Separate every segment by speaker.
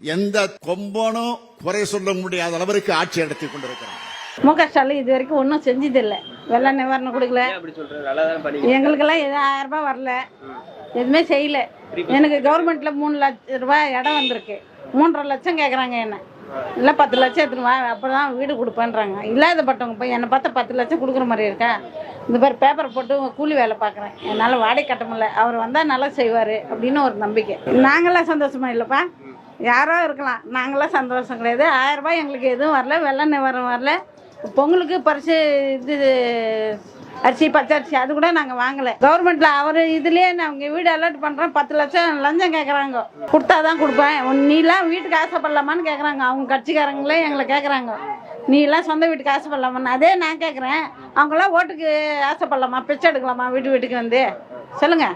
Speaker 1: எந்த கொம்பனும் குறை சொல்ல முடியாத அளவிற்கு ஆட்சி நடத்தி கொண்டிருக்கிறாங்க
Speaker 2: மு க ஸ்டாலின் இது வரைக்கும் ஒன்றும் செஞ்சதில்லை. வெள்ள நிவாரணம் கொடுக்கல. எங்களுக்கெல்லாம் எதுவும் ஆயிரம் ரூபாய் வரல. எதுவுமே செய்யல. எனக்கு கவர்மெண்ட்ல மூணு லட்ச ரூபாய் இடம் வந்திருக்கு. மூன்றரை லட்சம் கேட்குறாங்க என்ன. இல்லை பத்து லட்சம் எடுத்துன்னு வா அப்போ தான் வீடு கொடுப்பேன்றாங்க. இல்லாதப்பட்டவங்க போய் என்னை பார்த்தா பத்து லட்சம் கொடுக்குற மாதிரி இருக்கா? இந்த மாதிரி பேப்பர் போட்டு கூலி வேலை பார்க்குறேன். என்னால் வாடகை கட்ட முடியல. அவர் வந்தால் நல்லா செய்வார் அப்படின்னு ஒரு நம்பிக்கை. நாங்களாம் சந்தோஷமா இல்லைப்பா? யாரோ இருக்கலாம். நாங்களாம் சந்தோஷம் கிடையாது. ஆயிரம் ரூபாய் எங்களுக்கு எதுவும் வரல. வெள்ள நிவாரணம் வரல. பொங்கலுக்கு பரிசு இது அரிசி பச்சரிசி அது கூட நாங்கள் வாங்கலை. கவர்மெண்ட்ல அவர் இதுலேயே அவங்க வீடு அலர்ட் பண்ணுறோம் பத்து லட்சம் லஞ்சம் கேட்குறாங்க கொடுத்தா தான் கொடுப்பேன். நீலாம் வீட்டுக்கு ஆசைப்படலாமான்னு கேட்குறாங்க அவங்க கட்சிக்காரங்களே எங்களை கேட்குறாங்க நீ எல்லாம் சொந்த வீட்டுக்கு ஆசைப்படலாமான்னு அதே நான் கேட்குறேன் அவங்களாம் ஓட்டுக்கு ஆசைப்படலாமா? பிச்சை எடுக்கலாமா? வீட்டு வீட்டுக்கு வந்து. சொல்லுங்க.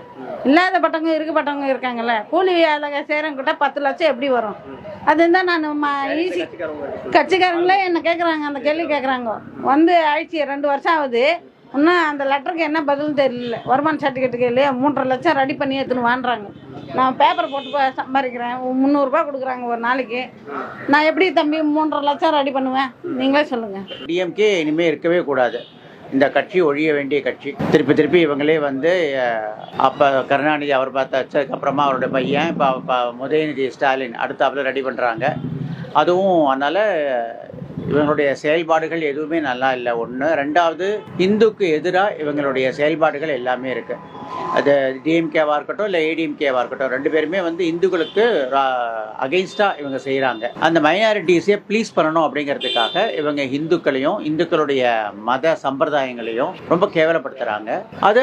Speaker 2: இல்லாதப்பட்டவங்க இருக்கப்பட்டவங்க இருக்காங்கல்ல. கூலி வேலை செய்கிறவங்கிட்ட பத்து லட்சம் எப்படி வரும்? அதுதான் நான் ஈஸி கட்சிக்காரங்களே என்னை கேட்குறாங்க அந்த கேள்வி கேட்குறாங்க வந்து ஆயிடுச்சு ரெண்டு வருஷம் ஆகுது. இன்னும் அந்த லெட்டருக்கு என்ன பதில் தெரியல. வருமான சர்டிஃபிகேட்டுக்கு இல்லையா மூன்றரை லட்சம் ரெடி பண்ணி எடுத்துன்னு வாங்குறாங்க. நான் பேப்பர் போட்டு சம்பாதிக்கிறேன் முந்நூறுரூபா கொடுக்குறாங்க ஒரு நாளைக்கு. நான் எப்படி தம்பி மூன்றரை லட்சம் ரெடி பண்ணுவேன்? நீங்களே சொல்லுங்கள்
Speaker 3: டிஎம்கே இனிமேல் இருக்கவே கூடாது. இந்த கட்சி ஒழிய வேண்டிய கட்சி. திருப்பி திருப்பி இவங்களே வந்து அப்போ கருணாநிதி அவர் பார்த்தாச்சு அப்புறமா அவருடைய பையன் இப்போ உதயநிதி ஸ்டாலின் அடுத்தாப்பில் ரெடி பண்ணுறாங்க அதுவும் அதனால் இவங்களுடைய செயல்பாடுகள் எதுவுமே நல்லா இல்லை. ஒன்று ரெண்டாவது இந்துக்கு எதிராக இவங்களுடைய செயல்பாடுகள் எல்லாமே இருக்குது அது டிஎம்கேவாக இருக்கட்டும் இல்லை ஏடிஎம்கேவாக இருக்கட்டும் ரெண்டு பேருமே வந்து இந்துக்களுக்கு அகெயின்ஸ்டாக இவங்க செய்கிறாங்க அந்த மைனாரிட்டிஸே ப்ளீஸ் பண்ணணும் அப்படிங்கிறதுக்காக இவங்க இந்துக்களையும் இந்துக்களுடைய மத சம்பிரதாயங்களையும் ரொம்ப கேவலப்படுத்துகிறாங்க அது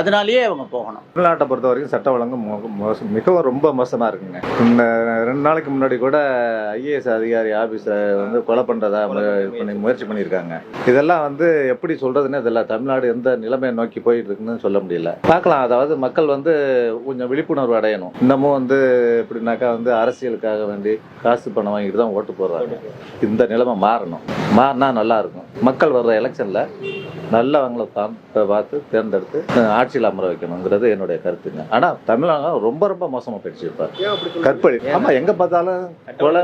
Speaker 3: அதனாலேயே அவங்க போகணும்.
Speaker 4: தமிழ்நாட்டை பொறுத்த வரைக்கும் சட்ட ஒழுங்கு மோசம் மிகவும் ரொம்ப மோசமாக இருக்குங்க. இந்த ரெண்டு நாளைக்கு முன்னாடி கூட ஐஏஎஸ் அதிகாரி ஆஃபீஸை வந்து கொலை பண்ணுறதா பண்ணி முயற்சி பண்ணியிருக்காங்க. இதெல்லாம் வந்து எப்படி சொல்கிறதுன்னு இதெல்லாம் தமிழ்நாடு எந்த நிலைமையை நோக்கி போயிட்டு இருக்குன்னு சொல்ல முடியல. பார்க்கலாம். அதாவது மக்கள் வந்து கொஞ்சம் விழிப்புணர்வு அடையணும். இன்னமும் வந்து எப்படின்னாக்கா வந்து அரசியலுக்காக வேண்டி காசு பணம் வாங்கிட்டு தான் ஓட்டு போடுறாங்க. இந்த நிலைமை மாறணும். மாறினா நல்லா இருக்கும். மக்கள் வர்ற எலெக்ஷனில் நல்லவங்களை பார்த்து தேர்ந்தெடுத்து ஆட்சியில் அமர வைக்கணுங்கிறது என்னுடைய கருத்துங்க. ஆனால் தமிழகம் ரொம்ப ரொம்ப மோசமாக போயிடுச்சு இப்போ? கற்பழி. ஆமாம் எங்கே பார்த்தாலும் கொலை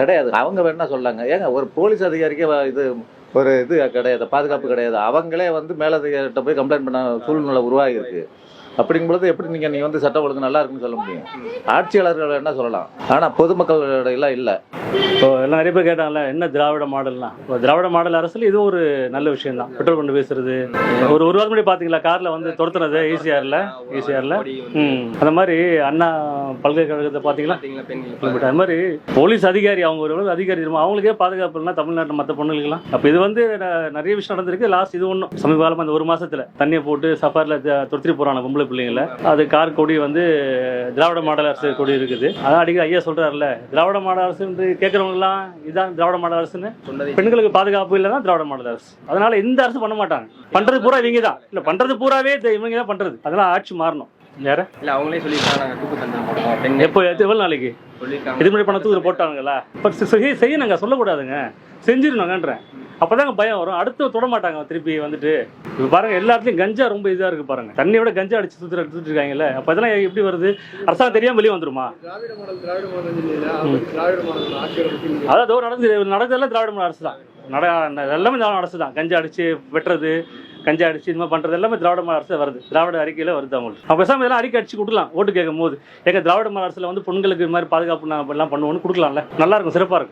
Speaker 4: கிடையாது. அவங்க வேணா சொல்லாங்க ஏங்க ஒரு போலீஸ் அதிகாரிக்கே இது ஒரு இது கிடையாது பாதுகாப்பு கிடையாது. அவங்களே வந்து மேலதிகாரிகிட்ட போய் கம்ப்ளைண்ட் பண்ண சூழ்நிலை உருவாகியிருக்கு. இருக்கு அப்படிங்கும்போது எப்படி நீங்க நீங்க வந்து சட்டம் ஒழுங்கு நல்லா இருக்குன்னு சொல்ல முடியும்? ஆட்சியாளர்கள் என்ன சொல்லலாம்? ஆனா பொதுமக்களோட எல்லாம் இல்லை.
Speaker 5: இப்போ எல்லாம் நிறைய பேர் கேட்டாங்கல்ல என்ன திராவிட மாடல்லாம் இப்போ திராவிட மாடல் அரசுல இது ஒரு நல்ல விஷயம் தான் பெட்ரோல் கொண்டு பேசுறது. ஒரு ஒரு வாரம் முன்னாடி பாத்தீங்களா கார்ல வந்து துரத்துனது ஈசிஆர்ல? ஈசிஆர்ல? ம். அந்த மாதிரி அண்ணா பல்கலைக்கழகத்தை பாத்தீங்களா அது மாதிரி போலீஸ் அதிகாரி அவங்க ஒரு அதிகாரி இருக்கும் அவங்களுக்கே பாதுகாப்பு இல்லைனா தமிழ்நாட்டு மற்ற பொண்ணுங்களுக்குலாம் அப்போ இது வந்து நிறைய விஷயம் நடந்திருக்கு. லாஸ்ட் இது ஒன்றும் சமீப காலமா இந்த ஒரு மாசத்துல தண்ணியை போட்டு சஃபாரில் துரத்திட்டு போறாங்க பொம்பளை பிள்ளைங்கள. அது கார் கொடி வந்து திராவிட மாடல் அரசு கொடி இருக்குது. அதான் அடிக்கடி ஐயா சொல்றாருல்ல திராவிட மாடல் அரசு கேட்கறவங்கலாம் இதுதான் திராவிட மாடல் அரசுன்னு. பெண்களுக்கு பாதுகாப்பு இல்லைன்னா திராவிட மாடல் அரசு. அதனால எந்த அரசு பண்ண மாட்டாங்க. பண்றது பூரா இவங்க தான் இல்ல பண்றது பூராவே இவங்க தான் பண்றது. அதெல்லாம் ஆட்சி மாறணும்.
Speaker 6: இல்ல அவங்களே சொல்லியிருக்காங்க
Speaker 5: எப்போ எவ்வளவு நாளைக்கு? இது மாதிரி பணத்துக்கு இதில் போட்டாங்களா பட் செய்ய செய்யணுங்க சொல்லக்கூடாதுங்க. செஞ்சிடணுங்கன்றேன். அப்பதாங்க பயம் வரும். அடுத்து தொட மாட்டாங்க திருப்பி வந்துட்டு. இப்போ பாருங்க எல்லா இடத்துலயும் கஞ்சா ரொம்ப இதா இருக்கு பாருங்க. தண்ணியை விட கஞ்சா அடிச்சு சுத்துற சுத்திட்டு இருக்காங்கல்ல. அப்ப இதெல்லாம் எப்படி வருது? அரசாங்கம் தெரியாம வெளியே வந்துருமா? அதாவது நடந்து நடந்ததெல்லாம் திராவிட மாடல் அரசு தான். நட எல்லாமே திராவிட அரசு தான். கஞ்சா அடிச்சு வெட்டுறது கஞ்சா அடிச்சு இந்த மாதிரி பண்றது எல்லாமே திராவிட மாடல் அரசு வருது. திராவிட அறிக்கையில வருது அவங்களுக்கு. அப்ப பேசாம இதெல்லாம் அறிக்கை அடிச்சு கொடுக்கலாம். ஓட்டு கேட்கும் போது எங்க திராவிட மாடல் அரசுல வந்து பெண்களுக்கு இது மாதிரி பாதுகாப்பு நான் எல்லாம் பண்ணுவோம்னு கொடுக்கலாம்ல. நல்லா இருக்கும் சிறப்பா இருக்கும்.